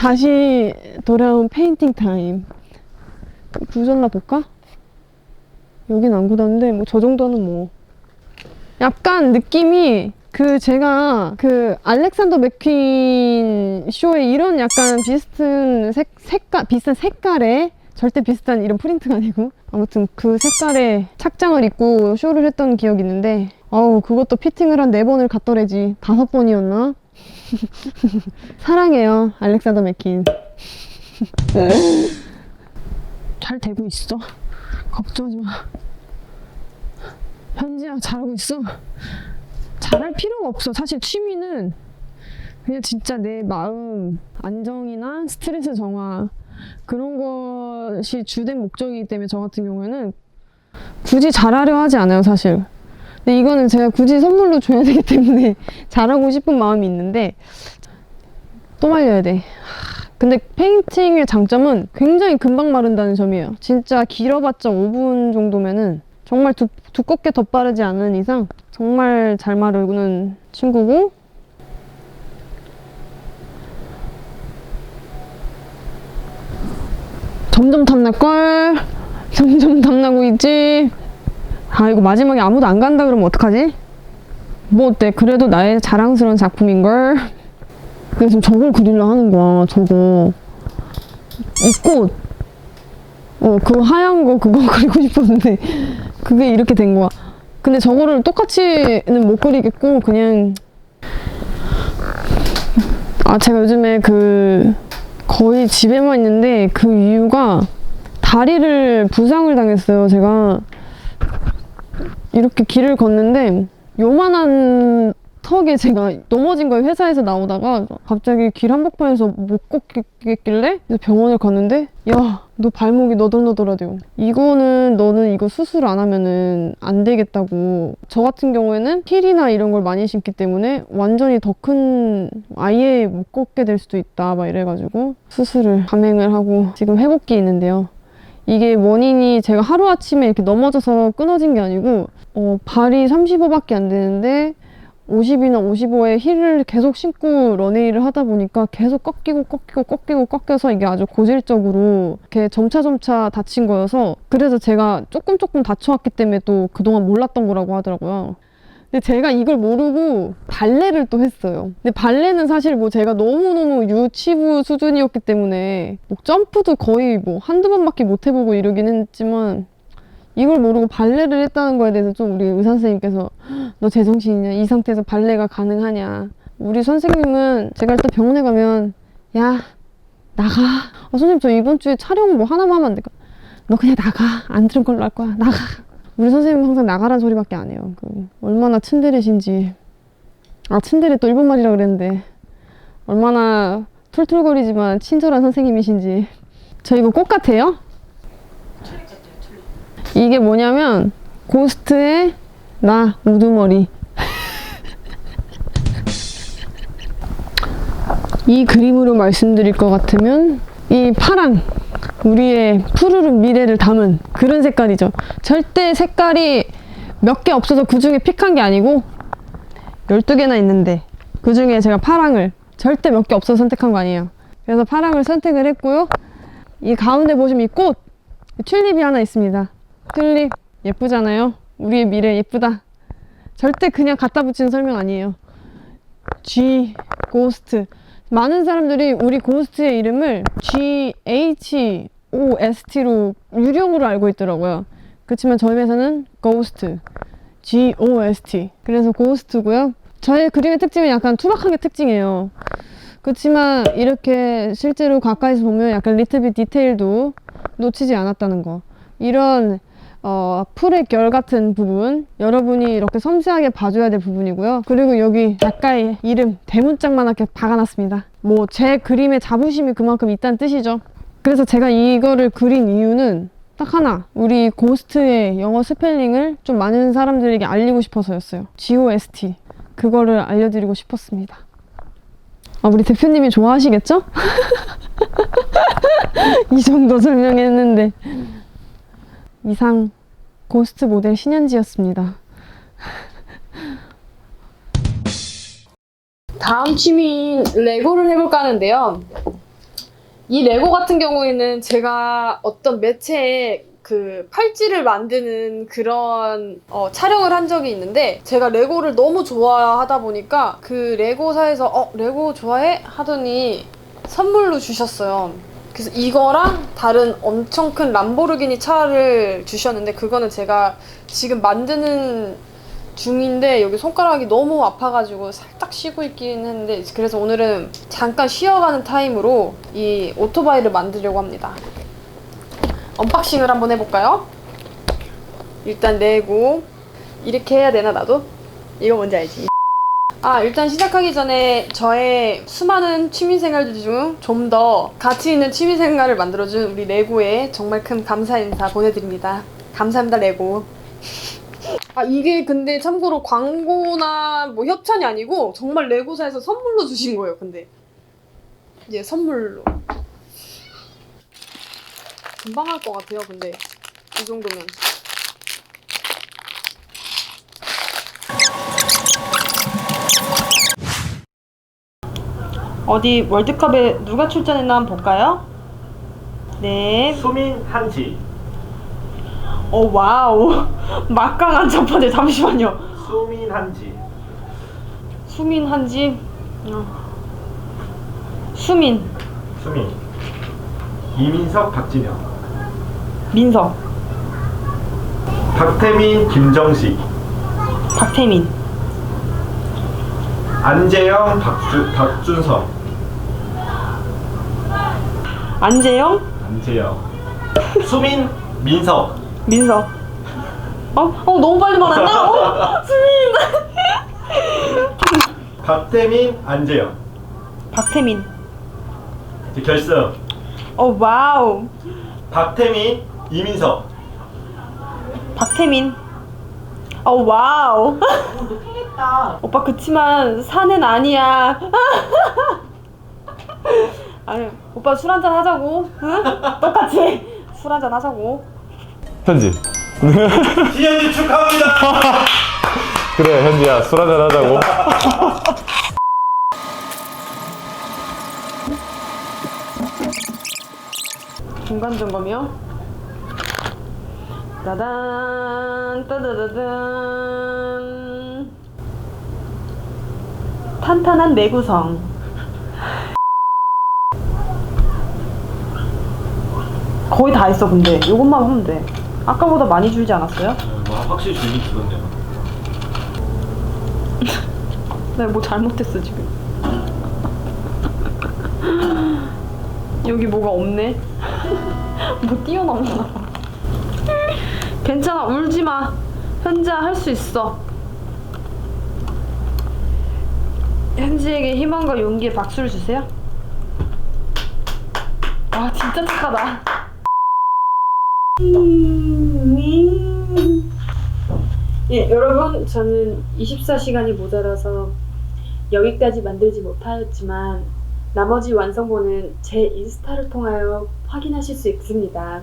다시 돌아온 페인팅 타임. 굳었나 볼까? 여긴 안 굳었는데 뭐 저 정도는 뭐 약간 느낌이 그 제가 그 알렉산더 맥퀸 쇼에 이런 약간 비슷한 색, 색깔 비슷한 색깔의 절대 비슷한 이런 프린트가 아니고 아무튼 그 색깔의 착장을 입고 쇼를 했던 기억이 있는데 어우 그것도 피팅을 한 네 번을 갔더래지 다섯 번이었나? 사랑해요 알렉산더 맥퀸. 잘 되고 있어? 걱정하지 마. 현지야 잘하고 있어? 잘할 필요가 없어. 사실 취미는 그냥 진짜 내 마음 안정이나 스트레스 정화 그런 것이 주된 목적이기 때문에 저 같은 경우에는 굳이 잘하려 하지 않아요 사실 근데 이거는 제가 굳이 선물로 줘야 되기 때문에 잘하고 싶은 마음이 있는데 또 말려야 돼. 근데 페인팅의 장점은 굉장히 금방 마른다는 점이에요. 진짜 길어봤자 5분 정도면은 정말 두, 두껍게 덧바르지 않는 이상 정말 잘 마르는 친구고 점점 탐날걸? 점점 탐나고 있지 아 이거 마지막에 아무도 안 간다 그러면 어떡하지? 뭐 어때 그래도 나의 자랑스러운 작품인걸 그래서 저걸 그리려 하는 거야 저거 이 꽃. 어, 그 하얀 거 그거 그리고 싶었는데 그게 이렇게 된 거야. 근데 저거를 똑같이는 못 그리겠고 그냥 아 제가 요즘에 그 거의 집에만 있는데 그 이유가 다리를 부상을 당했어요. 제가 이렇게 길을 걷는데 요만한 턱에 제가 넘어진 거예요. 회사에서 나오다가 갑자기 길 한복판에서 못 걷겠길래 병원을 갔는데 야, 너 발목이 너덜너덜하대요. 이거는 너는 이거 수술 안 하면은 안 되겠다고. 저 같은 경우에는 힐이나 이런 걸 많이 신기 때문에 완전히 더 큰 아예 못 걷게 될 수도 있다 막 이래가지고 수술을 감행을 하고 지금 회복기 있는데요. 이게 원인이 제가 하루아침에 이렇게 넘어져서 끊어진 게 아니고 어, 발이 35밖에 안 되는데 50이나 55에 힐을 계속 신고 런웨이를 하다 보니까 계속 꺾이고 꺾이고 꺾이고 꺾여서 이게 아주 고질적으로 이렇게 점차점차 다친 거여서 그래서 제가 조금 조금 다쳐왔기 때문에 또 그동안 몰랐던 거라고 하더라고요. 근데 제가 이걸 모르고 발레를 또 했어요. 근데 발레는 사실 뭐 제가 너무너무 유치부 수준이었기 때문에 뭐 점프도 거의 뭐 한두 번밖에 못 해보고 이러긴 했지만 이걸 모르고 발레를 했다는 거에 대해서 좀 우리 의사 선생님께서 너 제정신이냐? 이 상태에서 발레가 가능하냐? 우리 선생님은 제가 일단 병원에 가면 야 나가. 어, 선생님 저 이번 주에 촬영 뭐 하나만 하면 안 될까 너 그냥 나가. 안 들은 걸로 할 거야. 나가. 우리 선생님은 항상 나가란 소리밖에 안 해요. 그 얼마나 츤데레신지. 아 츤데레 또 일본말이라 그랬는데. 얼마나 툴툴거리지만 친절한 선생님이신지. 저 이거 꽃 같아요? 이게 뭐냐면 고스트의 나 우두머리. 이 그림으로 말씀드릴 것 같으면 이 파랑 우리의 푸르른 미래를 담은 그런 색깔이죠. 절대 색깔이 몇 개 없어서 그 중에 픽한 게 아니고 12개나 있는데 그 중에 제가 파랑을 절대 몇 개 없어서 선택한 거 아니에요. 그래서 파랑을 선택을 했고요. 이 가운데 보시면 이 꽃 튤립이 하나 있습니다 튤립 예쁘잖아요. 우리의 미래 예쁘다. 절대 그냥 갖다 붙이는 설명 아니에요. G 고스트. 많은 사람들이 우리 고스트의 이름을 G H O S T로 유령으로 알고 있더라고요. 그렇지만 저희 회사는 고스트. G O S T. 그래서 고스트고요. 저의 그림의 특징은 약간 투박한 게 특징이에요. 그렇지만 이렇게 실제로 가까이서 보면 약간 리틀빗 디테일도 놓치지 않았다는 거. 이런 어, 풀의 결 같은 부분 여러분이 이렇게 섬세하게 봐줘야 될 부분이고요. 그리고 여기 가까이 이름 대문짝만하게 박아놨습니다. 뭐 제 그림에 자부심이 그만큼 있다는 뜻이죠. 그래서 제가 이거를 그린 이유는 딱 하나 우리 고스트의 영어 스펠링을 좀 많은 사람들에게 알리고 싶어서였어요. G-O-S-T 그거를 알려드리고 싶었습니다. 아 우리 대표님이 좋아하시겠죠? 이 정도 설명했는데 이상 고스트 모델 신현지였습니다. 다음 취미인 레고를 해볼까 하는데요. 이 레고 같은 경우에는 제가 어떤 매체에 그 팔찌를 만드는 그런 어, 촬영을 한 적이 있는데 제가 레고를 너무 좋아하다 보니까 그 레고사에서 어 레고 좋아해 하더니 선물로 주셨어요. 그래서 이거랑 다른 엄청 큰 람보르기니 차를 주셨는데 그거는 제가 지금 만드는 중인데 여기 손가락이 너무 아파가지고 살짝 쉬고 있긴 했는데 그래서 오늘은 잠깐 쉬어가는 타임으로 이 오토바이를 만들려고 합니다. 언박싱을 한번 해볼까요? 일단 내고 이렇게 해야 되나 나도? 이거 뭔지 알지? 아 일단 시작하기 전에 저의 수많은 취미생활들 중좀 더 가치 있는 취미생활을 만들어준 우리 레고에 정말 큰 감사 인사 보내드립니다. 감사합니다 레고. 아 이게 근데 참고로 광고나 뭐 협찬이 아니고 정말 레고사에서 선물로 주신 거예요. 근데 이제 선물로 금방 할 것 같아요. 근데 이 정도면 어디 월드컵에 누가 출전했나 한번 볼까요? 네. 수민 한지. 오 어, 와우. 막강한 첫 번째 잠시만요. 수민 한지. 수민 한지? 어. 수민. 수민. 이민석 박진영. 민석. 박태민 김정식. 박태민. 안재영 박주, 박준성 안재영? 안재영. 수민 민석 민석 어? 어 너무 빨리 말한다? 어? 수민. 박태민 안재영. 박태민. 이제 결승. 어 와우. 박태민 이민석 박태민. 어 와우. 오빠 그치만 사는 아니야 아니 오빠 술 한잔 하자고. 응? 똑같이. 술 한잔 하자고. 현지. 희연이 축하합니다. 그래 현지야. 술 한잔 하자고. 중간 점검이요? 따단 따다다단 탄탄한 내구성 거의 다 했어 근데. 이것만 하면 돼. 아까보다 많이 줄지 않았어요? 뭐 확실히 줄긴 줄었네요. 내가 뭐 잘못했어 지금. 여기 뭐가 없네? 뭐 뛰어넘나 봐 괜찮아 울지마. 현지야 할 수 있어. 현지에게 희망과 용기의 박수를 주세요. 와 진짜 착하다 예, 여러분, 저는 24시간이 모자라서 여기까지 만들지 못하였지만 나머지 완성본은 제 인스타를 통하여 확인하실 수 있습니다.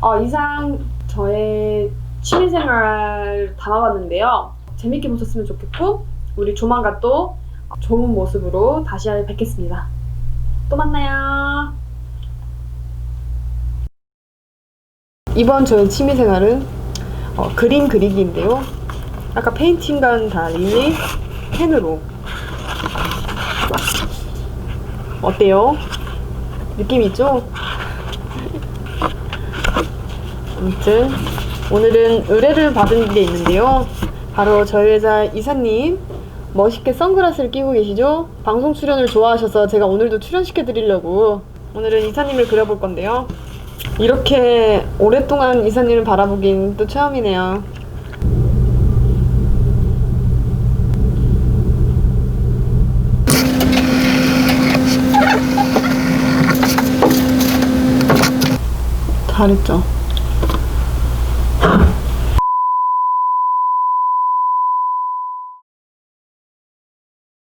어, 이상 저의 취미생활 담아봤는데요. 재밌게 보셨으면 좋겠고 우리 조만간 또 좋은 모습으로 다시 뵙겠습니다. 또 만나요. 이번 저의 취미생활은 어, 그림 그리기인데요. 아까 페인팅과는 달리 펜으로 어때요? 느낌 있죠? 아무튼 오늘은 의뢰를 받은 게 있는데요. 바로 저희 회사 이사님 멋있게 선글라스를 끼고 계시죠? 방송 출연을 좋아하셔서 제가 오늘도 출연시켜 드리려고 오늘은 이사님을 그려볼 건데요. 이렇게 오랫동안 이사님을 바라보긴 또 처음이네요. 잘했죠?